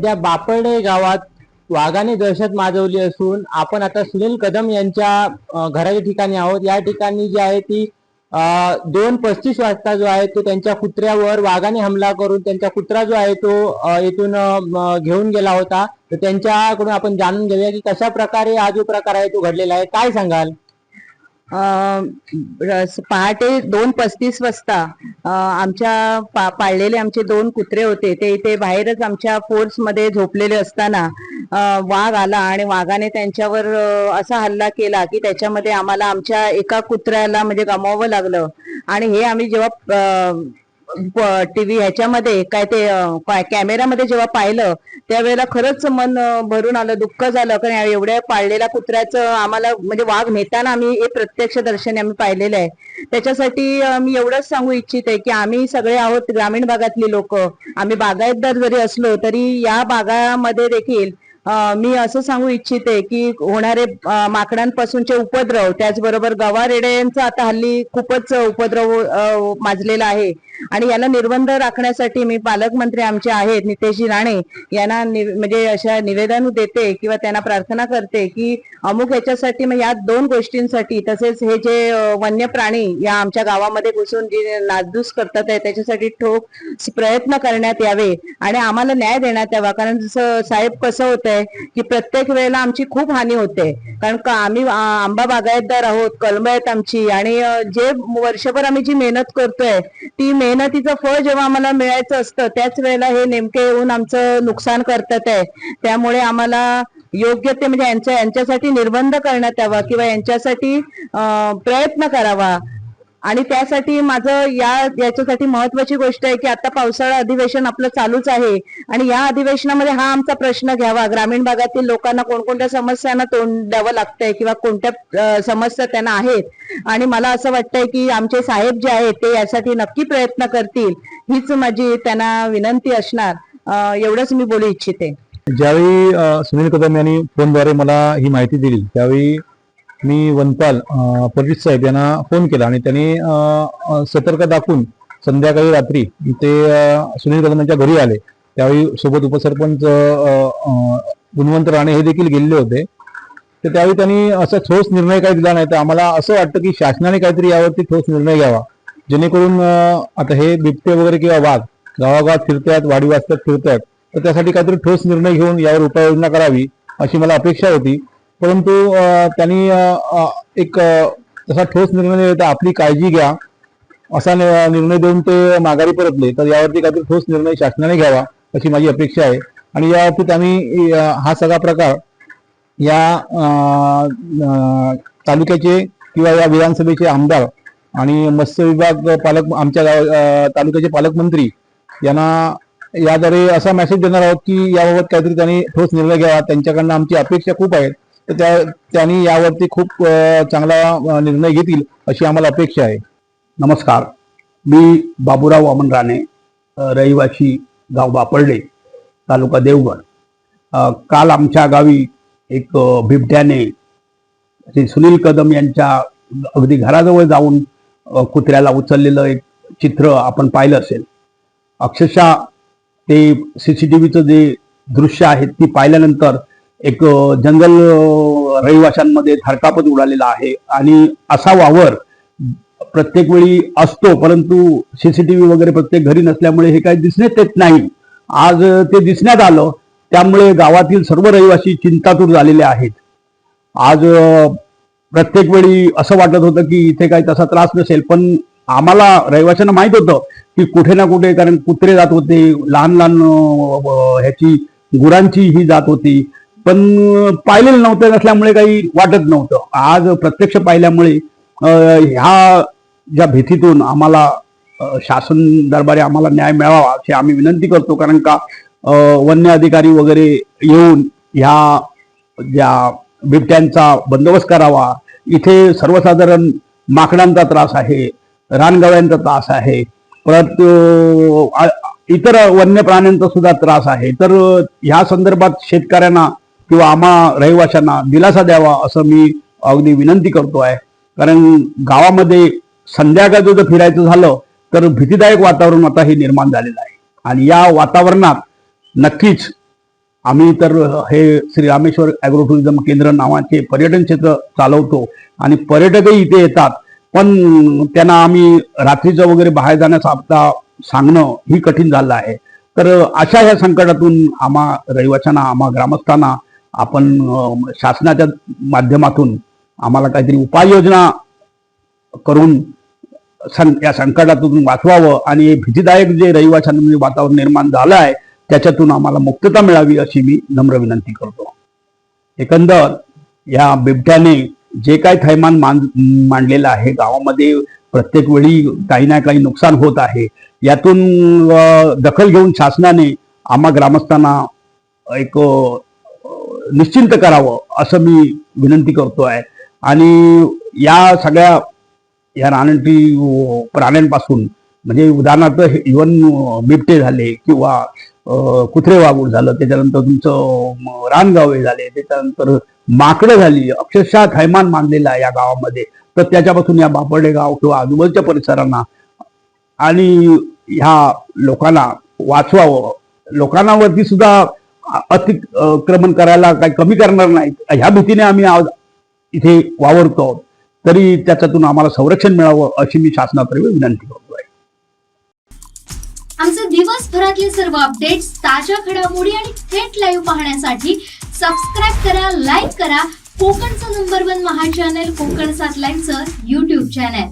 सध्या बापर्डे गावात वाघाने दहशत माजवली असून आपण आता सुनील कदम यांच्या घराच्या ठिकाणी आहोत. या ठिकाणी जी आहे ती दोन पस्तीस वाजता जो आहे तो त्यांच्या कुत्र्यावर वाघाने हमला करून त्यांचा कुत्रा जो आहे तो येथून इथून घेऊन गेला होता. तर त्यांच्याकडून आपण जाणून घेऊया की कशा प्रकारे हा जो प्रकार आहे तो घडलेला आहे. काय सांगाल? पहाटे दोन पस्तीस वाजता आमच्या पा- पाळलेले आमचे दोन कुत्रे होते ते इथे बाहेरच आमच्या फोर्समध्ये झोपलेले असताना वाघ आला आणि वाघाने त्यांच्यावर असा हल्ला केला की त्याच्यामध्ये आम्हाला आमच्या एका कुत्र्याला म्हणजे गमावं लागलं. आणि हे आम्ही जेव्हा टीव्ही ह्याच्यामध्ये काय ते कॅमेरामध्ये जेव्हा पाहिलं त्यावेळेला खरंच मन भरून आलं दुःख झालं. कारण एवढ्या पाळलेल्या कुत्र्याचं आम्हाला म्हणजे वाघ नेताना आम्ही हे प्रत्यक्ष दर्शनी आम्ही पाहिलेलं आहे. त्याच्यासाठी मी एवढंच सांगू इच्छिते की आम्ही सगळे आहोत ग्रामीण भागातली लोक. आम्ही बागायतदार जरी असलो तरी या भागामध्ये देखील मी असं सांगू इच्छिते की होणारे माकडांपासूनचे उपद्रव त्याचबरोबर गवारेड्यांचा आता हल्ली खूपच उपद्रव माजलेला आहे. आणि याला निर्बंध राखण्यासाठी मी पालकमंत्री आमचे आहेत नितेशजी राणे यांना म्हणजे अशा निवेदन देते किंवा त्यांना प्रार्थना करते की अमुक याच्यासाठी मग या दोन गोष्टींसाठी तसेच हे जे वन्य प्राणी या आमच्या गावामध्ये घुसून जे नासधूस करतात आहे त्याच्यासाठी ठोक प्रयत्न करण्यात यावे. आणि आम्हाला न्याय देण्यात यावा. कारण जसं साहेब कसं होतंय की प्रत्येक वेळेला आमची खूप हानी होते. कारण का आम्ही आंबा बागायतदार आहोत कलम आहेत आमची आणि जे वर्षभर आम्ही जी मेहनत करतोय ती मेहनतीचं फळ जेव्हा आम्हाला मिळायचं असतं त्याच वेळेला हे नेमके येऊन आमचं नुकसान करतात आहे. त्यामुळे आम्हाला योग्य ते म्हणजे यांच्या यांच्यासाठी निर्बंध करण्यात यावा किंवा यांच्यासाठी प्रयत्न करावा. आणि त्यासाठी माझं या याच्यासाठी महत्वाची गोष्ट आहे की आता पावसाळा अधिवेशन आपलं चालूच आहे. आणि या अधिवेशनामध्ये हा आमचा प्रश्न घ्यावा. ग्रामीण भागातील लोकांना कोणकोणत्या समस्यांना तोंड द्यावं लागतंय किंवा कोणत्या समस्या त्यांना आहेत? आणि मला असं वाटतंय की आमचे साहेब जे आहेत ते यासाठी नक्की प्रयत्न करतील. हीच माझी त्यांना विनंती असणार. एवढंच मी बोलू इच्छिते. ज्यावेळी सुनील कदम यांनी फोनद्वारे मला ही माहिती दिली त्यावेळी मी वनपाल अ, साहेब यांना फोन केला आणि त्यांनी सतर्क दाखवून संध्याकाळी रात्री ते सुनील कदम यांच्या घरी आले. त्यावेळी सोबत उपसरपंच गुणवंत राणे हे देखील गेलेले होते. तर त्यावेळी त्यांनी असा ठोस निर्णय काही दिला नाही. तर आम्हाला असं वाटतं की शासनाने काहीतरी यावरती ठोस निर्णय घ्यावा. जेणेकरून आता हे बिबटे वगैरे किंवा वाघ गावागावात फिरतात वाडी वाचतात फिरतात. तर त्यासाठी काहीतरी ठोस निर्णय घेऊन यावर उपाययोजना करावी अशी मला अपेक्षा होती. परंतु त्यांनी एक तसा ठोस निर्णय देता आपली काळजी घ्या. असा नि- निर्णय देऊन ते माघारी परतले. तर यावरती काहीतरी ठोस निर्णय शासनाने घ्यावा अशी माझी अपेक्षा आहे. आणि यावरती आम्ही हा सगळा प्रकार या तालुक्याचे किंवा या विधानसभेचे आमदार आणि मत्स्य विभाग पालक आमच्या गाव तालुक्याचे पालकमंत्री यांना याद्वारे असा मेसेज देणार आहोत की याबाबत काहीतरी त्यांनी ठोस निर्णय घ्यावा. त्यांच्याकडनं आमची अपेक्षा खूप आहेत तर त्या त्यांनी यावरती खूप चांगला निर्णय घेतील अशी आम्हाला अपेक्षा आहे. नमस्कार. मी बाबूराव वामन राणे रहिवासी गाव बापर्डे तालुका देवगड. काल आमच्या गावी एक बिबट्याने श्री सुनील कदम यांच्या अगदी घराजवळ जाऊन कुत्र्याला उचललेलं एक चित्र आपण पाहिलं असेल. अक्षरशः ते सी सी टी व्हीचं जे दृश्य आहे ती पाहिल्यानंतर एक जंगल रहिवाशांमध्ये थरकापत उडालेला आहे आणि असा वावर प्रत्येक वेळी असतो परंतु सीसीटीव्ही वगैरे प्रत्येक घरी नसल्यामुळे हे काही दिसण्यात येत नाही. आज ते दिसण्यात आलं त्यामुळे गावातील सर्व रहिवासी चिंतातूर झालेले आहेत. आज प्रत्येक वेळी असं वाटत होतं की इथे काही तसा त्रास नसेल पण आम्हाला रहिवाशांना माहीत होतं की कुठे ना कुठे कारण कुत्रे जात होते लहान लहान ह्याची गुरांची ही जात होती. पण पाहिलेलं नव्हतं नसल्यामुळे काही वाटत नव्हतं. आज प्रत्यक्ष पाहिल्यामुळे ह्या ज्या भीतीतून आम्हाला शासन दरबारी आम्हाला न्याय मिळावा अशी आम्ही विनंती करतो. कारण का वन्य अधिकारी वगैरे येऊन ह्या ज्या बिबट्यांचा बंदोबस्त करावा. इथे सर्वसाधारण माकडांचा त्रास आहे रानगव्यांचा त्रास आहे परत इतर वन्य प्राण्यांचा सुद्धा त्रास आहे. तर ह्या संदर्भात शेतकऱ्यांना किंवा आम्हा रहिवाशांना दिलासा द्यावा असं मी अगदी विनंती करतो आहे. कारण गावामध्ये संध्याकाळचं जर फिरायचं झालं तर भीतीदायक वातावरण आता हे निर्माण झालेलं आहे. आणि या वातावरणात नक्कीच आम्ही तर हे श्री रामेश्वर ॲग्रो टुरिझम केंद्र नावाचे पर्यटन क्षेत्र चालवतो आणि पर्यटकही इथे येतात. पण त्यांना आम्ही रात्रीचं वगैरे बाहेर जाण्यास आता सांगणं ही कठीण झालं आहे. तर अशा ह्या संकटातून आम्हा रहिवाशांना आम्हा ग्रामस्थांना आपण शासनाच्या माध्यमातून आम्हाला काहीतरी उपाययोजना करून सं या संकटातून वाचवावं आणि हे भीतीदायक जे रहिवाशांमध्ये म्हणजे वातावरण निर्माण झालं आहे त्याच्यातून आम्हाला मुक्तता मिळावी अशी मी नम्र विनंती करतो. एकंदर या बिबट्याने जे काही थैमान मान मांडलेलं आहे गावामध्ये प्रत्येक वेळी काही ना काही नुकसान होत आहे. यातून दखल घेऊन शासनाने आम्हा ग्रामस्थांना एक निश्चिंत करावं असं मी विनंती करतो आहे. आणि या सगळ्या या रानटी प्राण्यांपासून म्हणजे उदाहरणार्थ इवन बिबटे झाले किंवा कुत्रे वागूड झालं त्याच्यानंतर तुमचं रानगावे झाले त्याच्यानंतर माकडं झाली अक्षरशः थैमान मानलेला आहे या गावामध्ये. तर त्याच्यापासून या बापर्डे गाव किंवा आजूबाजूच्या परिसरांना आणि ह्या लोकांना वाचवावं. लोकांनावरती सुद्धा अतिक्रमण करायला काही कमी करणार नाही ह्या भीतीने आम्ही आज इथे वावरतो. तरी त्याच्यातून आम्हाला संरक्षण मिळावं अशी मी शासनातर्फे विनंती करतो आहे. आमचे दिवसभरातले सर्व अपडेट्स ताज्या घडामोडी आणि थेट लाईव्ह पाहण्यासाठी सबस्क्राईब करा लाईक करा. कोकणचं नंबर वन महा चॅनल कोकण सात लाईनचं युट्यूब चॅनल